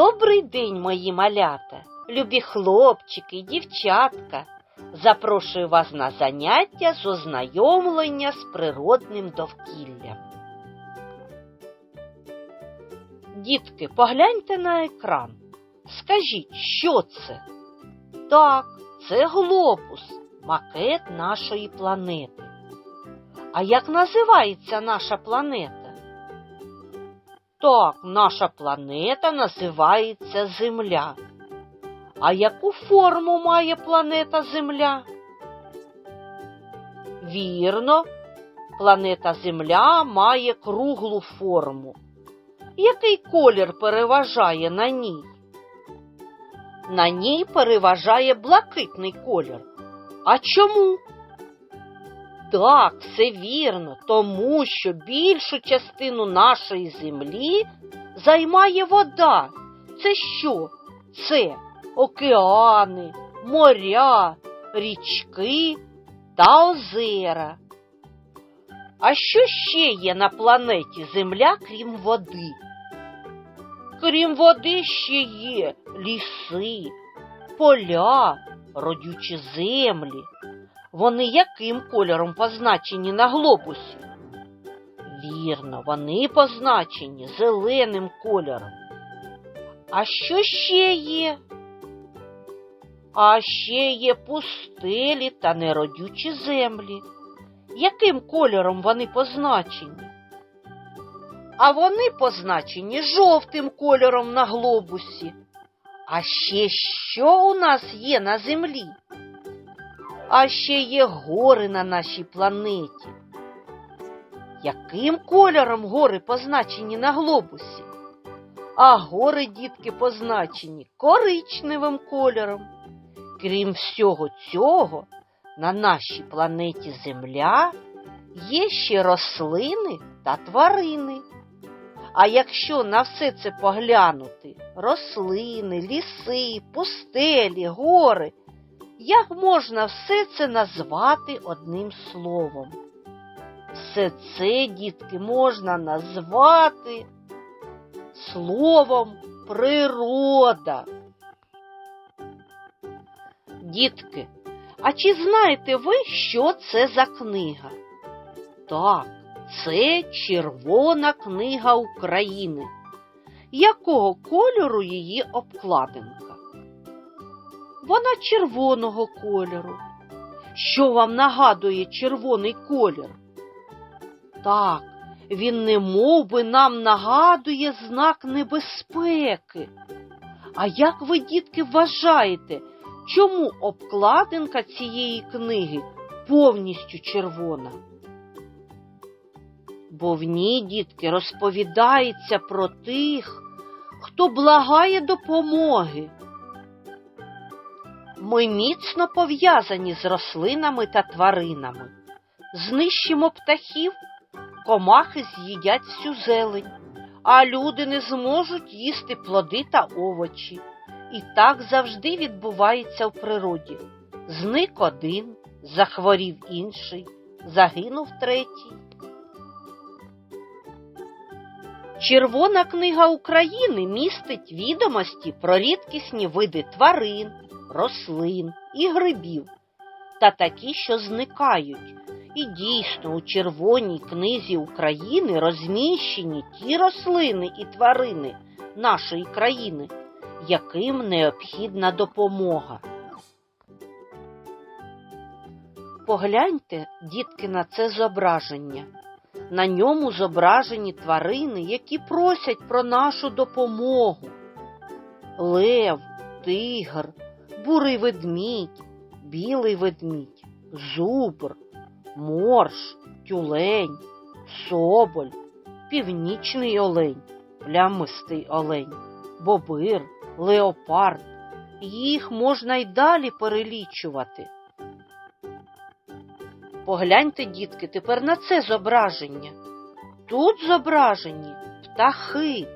Добрий день, мої малята, любі хлопчики, дівчатка. Запрошую вас на заняття з ознайомлення з природним довкіллям. Дітки, погляньте на екран. Скажіть, що це? Так, це глобус, макет нашої планети. А як називається наша планета? Так, наша планета називається Земля. А яку форму має планета Земля? Вірно, планета Земля має круглу форму. Який колір переважає на ній? На ній переважає блакитний колір. А чому? Так, все вірно, тому що більшу частину нашої землі займає вода. Це що? Це океани, моря, річки та озера. А що ще є на планеті Земля, крім води? Крім води ще є ліси, поля, родючі землі. Вони яким кольором позначені на глобусі? Вірно, вони позначені зеленим кольором. А що ще є? А ще є пустелі та неродючі землі. Яким кольором вони позначені? А вони позначені жовтим кольором на глобусі. А ще що у нас є на землі? А ще є гори на нашій планеті. Яким кольором гори позначені на глобусі? А гори, дітки, позначені коричневим кольором. Крім всього цього, на нашій планеті Земля є ще рослини та тварини. А якщо на все це поглянути рослини, ліси, пустелі, гори, як можна все це назвати одним словом? Все це, дітки, можна назвати словом природа. Дітки, а чи знаєте ви, що це за книга? Так, це Червона книга України. Якого кольору її обкладинка? Вона червоного кольору. Що вам нагадує червоний колір? Так, він не би нам нагадує знак небезпеки. А як ви, дітки, вважаєте, чому обкладинка цієї книги повністю червона? Бо в ній, дітки, розповідається про тих, хто благає допомоги. Ми міцно пов'язані з рослинами та тваринами. Знищимо птахів, комахи з'їдять всю зелень, а люди не зможуть їсти плоди та овочі. І так завжди відбувається в природі. Зник один, захворів інший, загинув третій. Червона книга України містить відомості про рідкісні види тварин, рослин і грибів та такі, що зникають. І дійсно у Червоній книзі України розміщені ті рослини і тварини нашої країни, яким необхідна допомога. Погляньте, дітки, на це зображення. На ньому зображені тварини, які просять про нашу допомогу. Лев, тигр, бурий ведмідь, білий ведмідь, зубр, морж, тюлень, соболь, північний олень, плямистий олень, бобир, леопард. Їх можна й далі перелічувати. Погляньте, дітки, тепер на це зображення. Тут зображені птахи,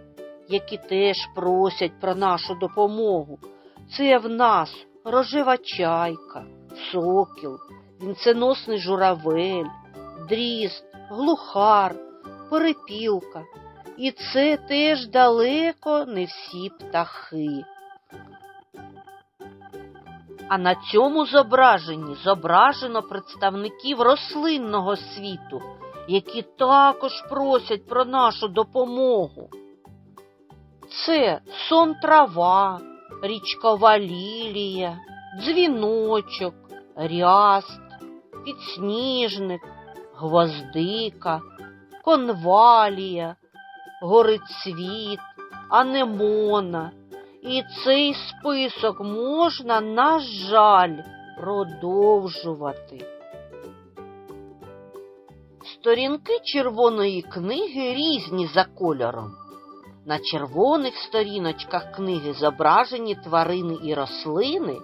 які теж просять про нашу допомогу. Це в нас рожева чайка, сокіл, вінценосний журавель, дріст, глухар, перепілка. І це теж далеко не всі птахи. А на цьому зображенні зображено представників рослинного світу, які також просять про нашу допомогу. Це сон трава, річкова лілія, дзвіночок, ряст, підсніжник, гвоздика, конвалія, горицвіт, анемона. І цей список можна, на жаль, продовжувати. Сторінки червоної книги різні за кольором. На червоних сторіночках книги зображені тварини і рослини,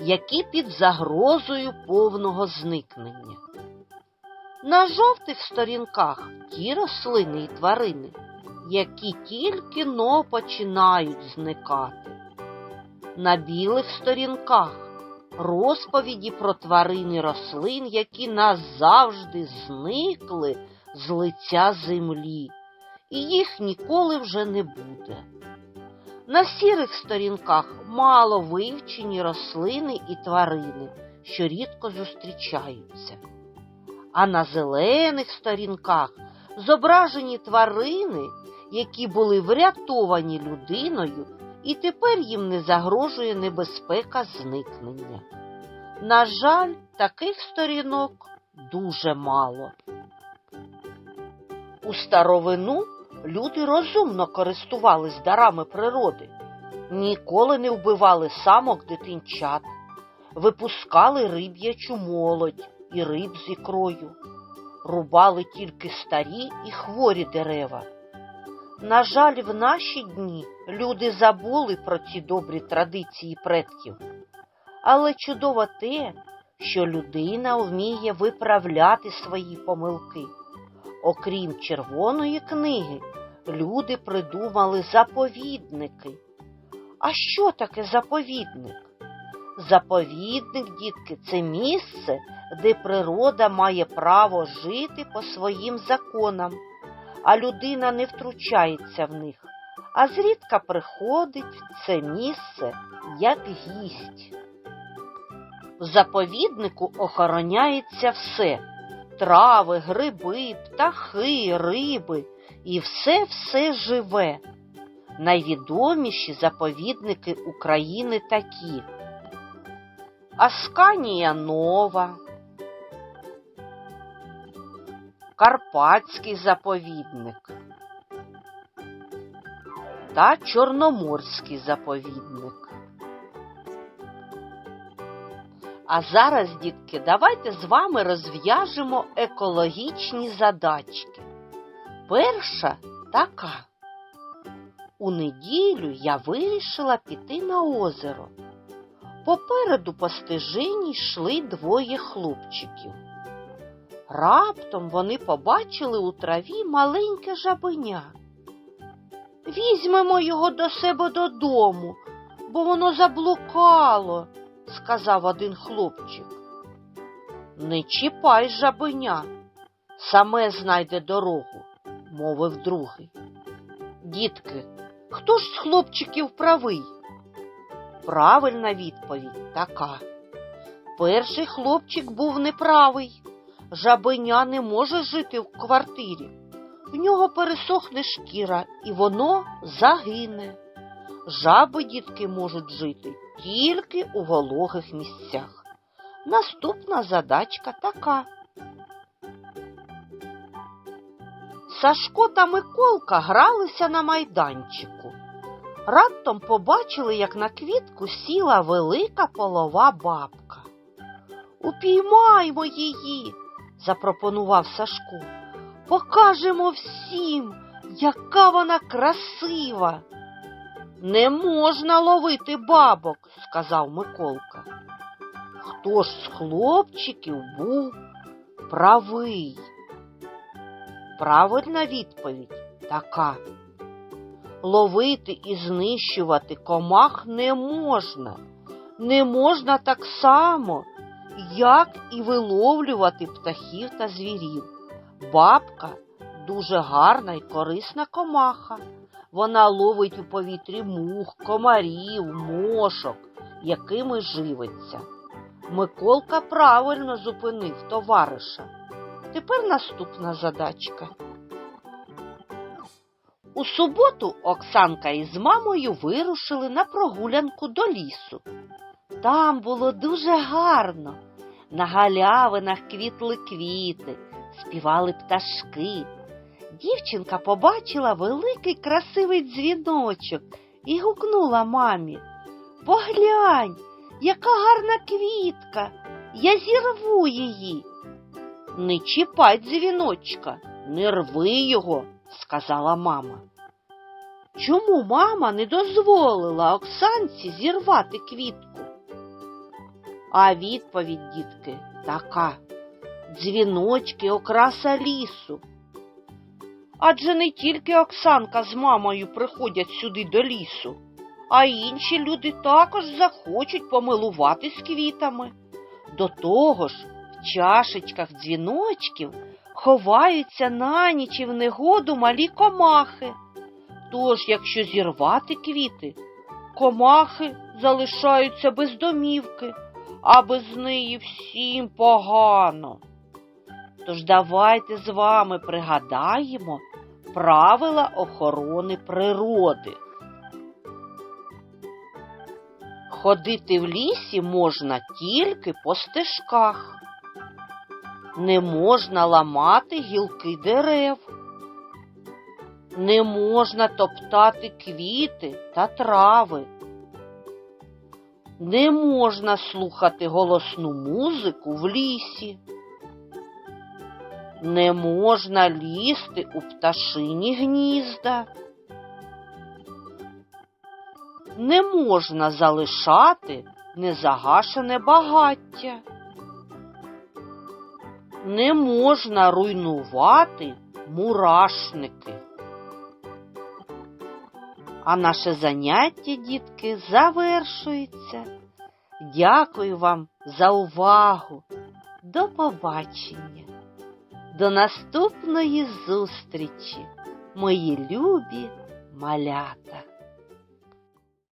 які під загрозою повного зникнення. На жовтих сторінках ті рослини і тварини, які тільки но починають зникати. На білих сторінках розповіді про тварин і рослин, які назавжди зникли з лиця землі, і їх ніколи вже не буде. На сірих сторінках мало вивчені рослини і тварини, що рідко зустрічаються. А на зелених сторінках зображені тварини, які були врятовані людиною, і тепер їм не загрожує небезпека зникнення. На жаль, таких сторінок дуже мало. У старовину люди розумно користувались дарами природи, ніколи не вбивали самок дитинчат, випускали риб'ячу молодь і риб з ікрою, рубали тільки старі і хворі дерева. На жаль, в наші дні люди забули про ці добрі традиції предків. Але чудово те, що людина вміє виправляти свої помилки. Окрім червоної книги, люди придумали заповідники. А що таке заповідник? Заповідник, дітки, це місце, де природа має право жити по своїм законам, а людина не втручається в них, а зрідка приходить в це місце як гість. В заповіднику охороняється все трави, гриби, птахи, риби і все-все живе. Найвідоміші заповідники України такі Асканія Нова, Карпатський заповідник та Чорноморський заповідник. А зараз, дітки, давайте з вами розв'яжемо екологічні задачки. Перша така. У неділю я вирішила піти на озеро. Попереду по стежині йшли двоє хлопчиків. Раптом вони побачили у траві маленьке жабеня. Візьмемо його до себе додому, бо воно заблукало, сказав один хлопчик. Не чіпай жабеня, саме знайде дорогу, мовив другий. Дітки, хто ж з хлопчиків правий? Правильна відповідь така. Перший хлопчик був неправий. Жабеня не може жити в квартирі. В нього пересохне шкіра, і воно загине. Жаби, дітки, можуть жити тільки у вологих місцях. Наступна задачка така. Сашко та Миколка гралися на майданчику. Раптом побачили, як на квітку сіла велика полова бабка. Упіймаймо її, запропонував Сашко. Покажемо всім, яка вона красива. Не можна ловити бабок, сказав Миколка. Хто ж з хлопчиків був правий? Правильна відповідь така. Ловити і знищувати комах не можна. Не можна так само, як і виловлювати птахів та звірів. Бабка дуже гарна і корисна комаха. Вона ловить у повітрі мух, комарів, мошок, якими живиться. Миколка правильно зупинив товариша. Тепер наступна задачка. У суботу Оксанка із мамою вирушили на прогулянку до лісу. Там було дуже гарно. На галявинах квітли квіти, співали пташки. Дівчинка побачила великий красивий дзвіночок і гукнула мамі. Поглянь, яка гарна квітка, я зірву її. Не чіпай дзвіночка, не рви його, сказала мама. Чому мама не дозволила Оксанці зірвати квітку? А відповідь, дітки, така дзвіночки окраса лісу. Адже не тільки Оксанка з мамою приходять сюди до лісу, а інші люди також захочуть помилуватись квітами. До того ж, в чашечках дзвіночків ховаються на ніч і в негоду малі комахи. Тож, якщо зірвати квіти, комахи залишаються без домівки, а без неї всім погано. Тож давайте з вами пригадаємо правила охорони природи. Ходити в лісі можна тільки по стежках. Не можна ламати гілки дерев. Не можна топтати квіти та трави. Не можна слухати голосну музику в лісі. Не можна лізти у пташині гнізда. Не можна залишати незагашене багаття. Не можна руйнувати мурашники. А наше заняття, дітки, завершується. Дякую вам за увагу. До побачення. До наступної зустрічі, мої любі малята.